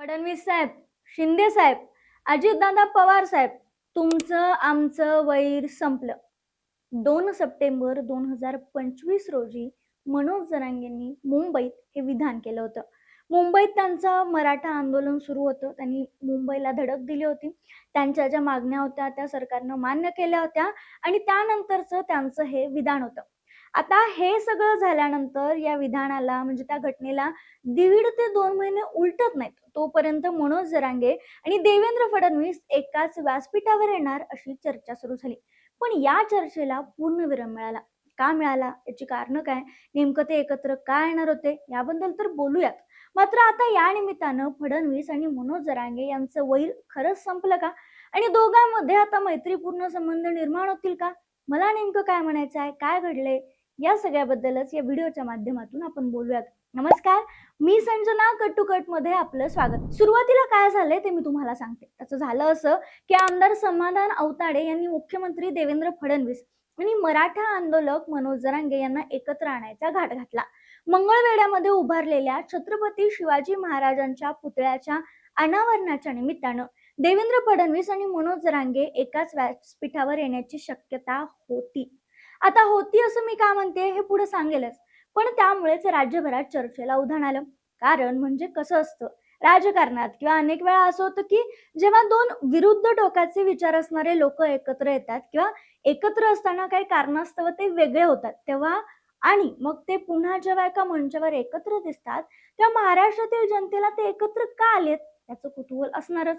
फडणवीस साहेब शिंदे साहेब अजितदादा पवार साहेब तुमचं आमचं वैर संपलं. दोन सप्टेंबर दोन हजार पंचवीस रोजी मनोज जरांगेंनी मुंबईत हे विधान केलं होतं. मुंबईत त्यांचं मराठा आंदोलन सुरू होतं. त्यांनी मुंबईला धडक दिली होती. त्यांच्या ज्या मागण्या होत्या त्या सरकारनं मान्य केल्या होत्या आणि त्यानंतरचं त्यांचं हे विधान होतं. आता हे सगळं झाल्यानंतर या विधानाला म्हणजे त्या घटनेला दीड ते दोन महिने उलटत नाहीत. तोपर्यंत मनोज जरांगे आणि देवेंद्र फडणवीस एकाच व्यासपीठावर येणार अशी चर्चा सुरू झाली. पण या चर्चेला पूर्णविराम मिळाला. का मिळाला? याची कारणं काय? नेमकं ते एकत्र का येणार होते? याबद्दल तर बोलूयात. मात्र आता या निमित्तानं फडणवीस आणि मनोज जरांगे यांचं वैर खरंच संपलं का? आणि दोघांमध्ये आता मैत्रीपूर्ण संबंध निर्माण होतील का? मला नेमकं काय म्हणायचं आहे काय घडले या सगळ्याबद्दलच या व्हिडिओच्या माध्यमातून आपण बोलूयात. नमस्कार मी संजना कट टू कटमध्ये आपलं स्वागत. सुरुवातीला काय झालंय ते मी तुम्हाला सांगते. त्याचं झालं असं की आमदार समाधान अवताडे यांनी मुख्यमंत्री देवेंद्र फडणवीस आणि मराठा आंदोलक मनोज जरांगे यांना एकत्र आणायचा घाट घातला. मंगळवेड्यामध्ये उभारलेल्या छत्रपती शिवाजी महाराजांच्या पुतळ्याच्या अनावरणाच्या निमित्तानं देवेंद्र फडणवीस आणि मनोज जरांगे एकाच व्यासपीठावर येण्याची शक्यता होती. आता होती असं मी का म्हणते? हे पुढे सांगेलच. पण त्यामुळेच राज्यभरात चर्चेला उधाण आलं. कारण म्हणजे कसं असतं? राजकारणात किंवा अनेक वेळा असं होतं की जेव्हा दोन विरुद्ध टोकाचे विचार असणारे लोक एकत्र येतात किंवा एकत्र असताना काही कारणास्तव ते वेगळे होतात तेव्हा आणि मग ते पुन्हा जेव्हा एका मंचावर एकत्र दिसतात तेव्हा महाराष्ट्रातील जनतेला ते एकत्र का आलेत? याचं कुतूहल असणारच.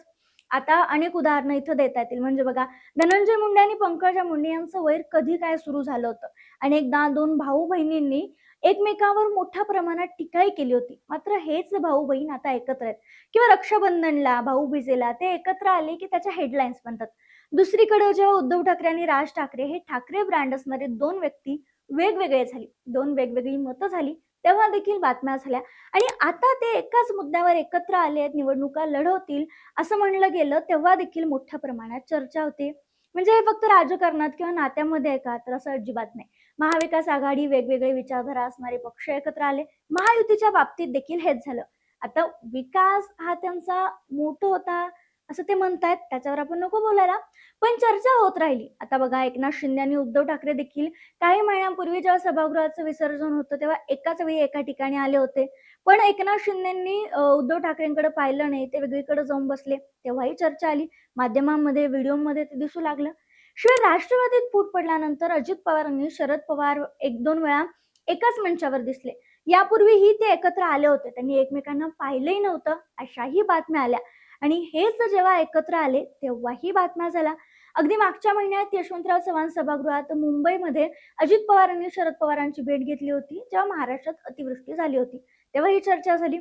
आता अनेक उदाहरणं इथं देता येतील. म्हणजे बघा धनंजय मुंडे आणि पंकजा मुंडे यांचं वैर कधी काय सुरू झालं होतं? आणि एकदा दोन भाऊ बहिणींनी एकमेकावर मोठ्या प्रमाणात टीकाही केली होती. मात्र हेच भाऊ बहीण आता एकत्र आहेत. किंवा रक्षाबंधनला भाऊ भाऊबीजेला ते एकत्र आले की त्याच्या हेडलाईन्स बनतात. दुसरीकडे जेव्हा उद्धव ठाकरे आणि राज ठाकरे हे ठाकरे ब्रँड असणारे दोन व्यक्ती वेगवेगळे झाली. दोन वेगवेगळी मतं झाली. तेव्हा देखील बातम्या झाल्या. आणि आता ते एकाच मुद्द्यावर एकत्र आले आहेत निवडणुका लढवतील असं म्हणलं गेलं तेव्हा देखील मोठ्या प्रमाणात चर्चा होते. म्हणजे हे फक्त राजकारणात किंवा नात्यामध्ये आहे का? तर असं अजिबात नाही. महाविकास आघाडी वेगवेगळे विचारधारा असणारे पक्ष एकत्र आले. महायुतीच्या बाबतीत देखील हेच झालं. आता विकास हा त्यांचा मोठं होता. असं ते म्हणतायत त्याच्यावर आपण नको बोलायला. पण चर्चा होत राहिली. आता बघा एकनाथ शिंदे आणि उद्धव ठाकरे देखील काही महिन्यांपूर्वी जेव्हा सभागृहाचं विसर्जन होतं तेव्हा एकाच वेळी एका ठिकाणी आले होते. पण एकनाथ शिंदेंनी उद्धव ठाकरेंकडे पाहिलं नाही ते वेगळीकडे जाऊन बसले. तेव्हाही चर्चा आली. माध्यमांमध्ये व्हिडिओमध्ये ते दिसू लागलं. शिवाय राष्ट्रवादीत फूट पडल्यानंतर अजित पवारांनी शरद पवार एक दोन वेळा एकाच मंचावर दिसले. यापूर्वीही ते एकत्र आले होते. त्यांनी एकमेकांना पाहिलंही नव्हतं. अशाही बातम्या आल्या. आणि हेच जेव्हा एकत्र आले तेव्हाही बातम्या झाल्या. अगदी मागच्या महिन्यात यशवंतराव चव्हाण सभागृहात मुंबईमध्ये अजित पवारांनी शरद पवारांची भेट घेतली होती जेव्हा महाराष्ट्रात अतिवृष्टी झाली होती. तेव्हा ही चर्चा झाली.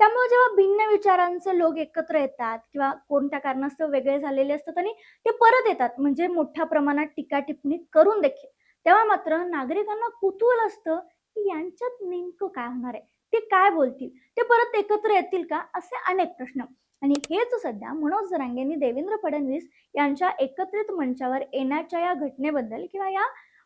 त्यामुळे जेव्हा भिन्न विचारांचे लोक एकत्र येतात किंवा कोणत्या कारणास्तव वेगळे झालेले असतात आणि ते परत येतात म्हणजे मोठ्या प्रमाणात टीका टिप्पणी करून देखील तेव्हा मात्र नागरिकांना कुतूहल असतं की यांच्यात नेमकं काय होणार आहे? ते काय बोलतील? ते परत एकत्र येतील का? असे अनेक प्रश्न. आणि हेच सध्या मनोज जरांगे देवेंद्र फडणवीस यांच्या एकत्रित मंचावर येण्याच्या या घटनेबद्दल किंवा या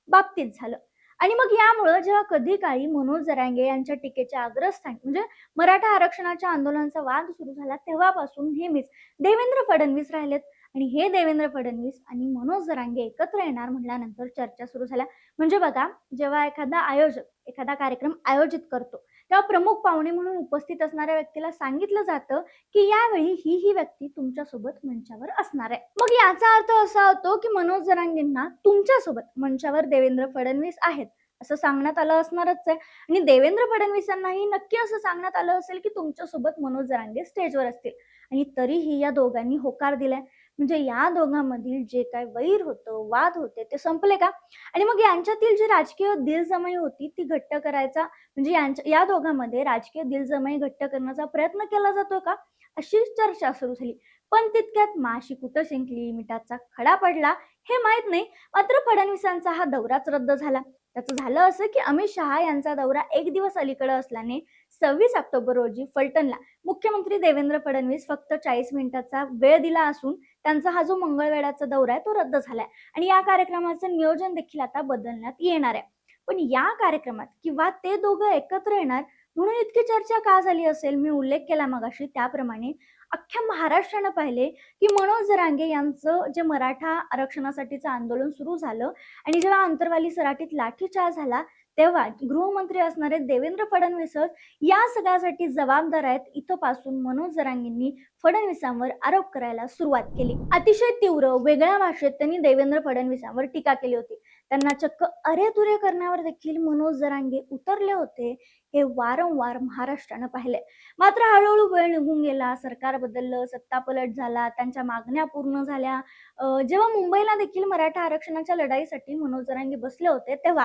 बाबतीत झालं. आणि मग यामुळं जेव्हा कधी काळी मनोज जरांगे यांच्या टीकेच्या अग्रस्थानी म्हणजे मराठा आरक्षणाच्या आंदोलनाचा वाद सुरू झाला तेव्हापासून नेहमीच देवेंद्र फडणवीस राहिलेत. आणि हे देवेंद्र फडणवीस आणि मनोज जरांगे एकत्र येणार म्हटल्यानंतर चर्चा सुरू झाल्या. म्हणजे बघा जेव्हा एखादा आयोजक एखादा कार्यक्रम आयोजित करतो तेव्हा प्रमुख पाहुणे म्हणून उपस्थित असणाऱ्या व्यक्तीला सांगितलं जातं की यावेळी ही ही व्यक्ती तुमच्यासोबत मंचावर असणार आहे. मग याचा अर्थ असा होतो की मनोज जरांगेंना तुमच्यासोबत मंचावर देवेंद्र फडणवीस आहेत असं सांगण्यात आलं असणारच आहे. आणि देवेंद्र फडणवीसांनाही नक्की असं सांगण्यात आलं असेल की तुमच्यासोबत मनोज जरांगे स्टेजवर असतील. आणि तरीही या दोघांनी होकार दिलाय. म्हणजे या दोघांमधील जे काय वैर होतं वाद होते ते संपले का? आणि मग यांच्यातील जी राजकीय दिलजमाई होती ती घट्ट करायचा म्हणजे यांच्या या दोघांमध्ये राजकीय दिलजमाई घट्ट करण्याचा प्रयत्न केला जातो का? अशी चर्चा सुरू झाली. पण तितक्यात माशी कुठं शिंकली? मिठाचा खडा पडला? हे माहीत नाही. मात्र फडणवीसांचा हा दौराच रद्द झाला. त्याचं झालं असं की अमित शहा यांचा दौरा एक दिवस अलीकडे असल्याने सव्वीस ऑक्टोबर रोजी फलटणला. मुख्यमंत्री देवेंद्र फडणवीस फक्त चाळीस मिनिटाचा वेळ दिला असून त्यांचा हा जो मंगळवेढाचा दौरा आहे तो रद्द झालाय. आणि या कार्यक्रमाचं नियोजन देखील आता बदलण्यात येणार आहे. पण या कार्यक्रमात किंवा ते दोघं एकत्र येणार म्हणून इतकी चर्चा का झाली असेल? मी उल्लेख केला मगाशी त्याप्रमाणे. अख्ख्या महाराष्ट्रानं पाहिले की मनोज जरांगे यांचं जे मराठा आरक्षणासाठीचं आंदोलन सुरू झालं आणि जेव्हा अंतरवाली सराटीत लाठीचार झाला तेव्हा गृहमंत्री असणारे देवेंद्र फडणवीसच या सगळ्यासाठी जबाबदार आहेत. इथं पासून मनोज जरांगींनी फडणवीसांवर आरोप करायला सुरुवात केली. अतिशय तीव्र वेगळ्या भाषेत त्यांनी देवेंद्र फडणवीसांवर टीका केली होती. त्यांना चक्क अरे तुरे करण्यावर देखील मनोज जरांगे उतरले होते हे वारंवार महाराष्ट्रानं पाहिले मात्र हळूहळू वेळ निघून गेला सरकार बदललं सत्ता पलट झाला त्यांच्या मागण्या पूर्ण झाल्या. अं, जेव्हा मुंबईला देखील मराठा आरक्षणाच्या लढाईसाठी मनोज जरांगे बसले होते तेव्हा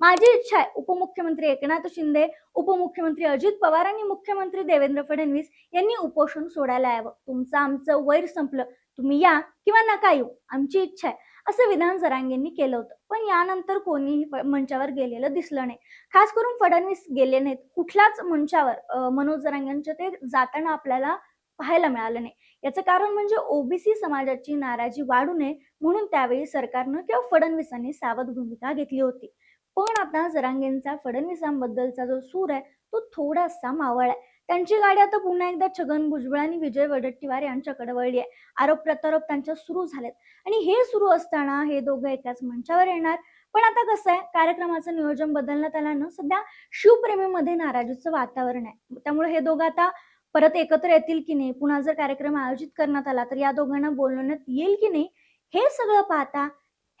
माझी इच्छा आहे. उपमुख्यमंत्री एकनाथ शिंदे उपमुख्यमंत्री अजित पवार आणि मुख्यमंत्री देवेंद्र फडणवीस यांनी उपोषण सोडायला यावं. तुमचं आमचं वैर संपलं. तुम्ही या किंवा नका येऊ. आमची इच्छा आहे. असं विधान जरांगेंनी केलं होतं. पण यानंतर कोणीही मंचावर गेलेलं दिसलं नाही. खास करून फडणवीस गेले नाहीत. कुठल्याच मंचावर मनोज जरांगेंच्या ते जाताना आपल्याला पाहायला मिळालं नाही. याचं कारण म्हणजे ओबीसी समाजाची नाराजी वाढू नये म्हणून त्यावेळी सरकारनं किंवा फडणवीसांनी सावध भूमिका घेतली होती. पण आता जरांगेंचा फडणवीसांबद्दलचा जो सूर आहे तो थोडासा मावळाय त्यांची गाडी आता पुन्हा एकदा छगन भुजबळ आणि विजय वडट्टीवार यांच्याकडे वळली आहे. आरोप प्रत्यारोप त्यांच्या सुरू झालेत. आणि हे सुरू असताना हे दोघं एकाच मंचावर येणार. पण आता कसं आहे कार्यक्रमाचं नियोजन बदलण्यात आलं ना सध्या शिवप्रेमीमध्ये नाराजीचं वातावरण आहे. त्यामुळे हे दोघं आता परत एकत्र येतील की नाही पुन्हा जर कार्यक्रम आयोजित करण्यात आला तर या दोघांना बोलवण्यात येईल की नाही हे सगळं पाहता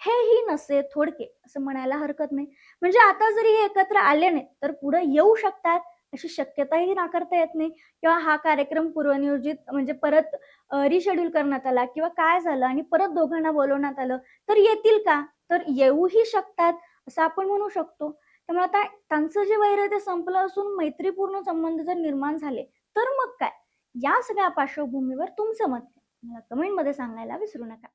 हेही नसे थोडके असं म्हणायला हरकत नाही. म्हणजे आता जरी हे एकत्र आले नाही तर पुढे येऊ शकतात अशी शक्यताही नाकारता येत नाही. किंवा हा कार्यक्रम पूर्वनियोजित म्हणजे परत रिशेड्यूल करण्यात आला किंवा काय झालं आणि परत दोघांना बोलवण्यात आलं तर येतील का? तर येऊही शकतात असं आपण म्हणू शकतो. त्यामुळे आता त्यांचं जे वैर ते संपलं असून मैत्रीपूर्ण संबंध जर निर्माण झाले तर मग काय? या सगळ्या पार्श्वभूमीवर तुमचं मत मला कमेंटमध्ये सांगायला विसरू नका.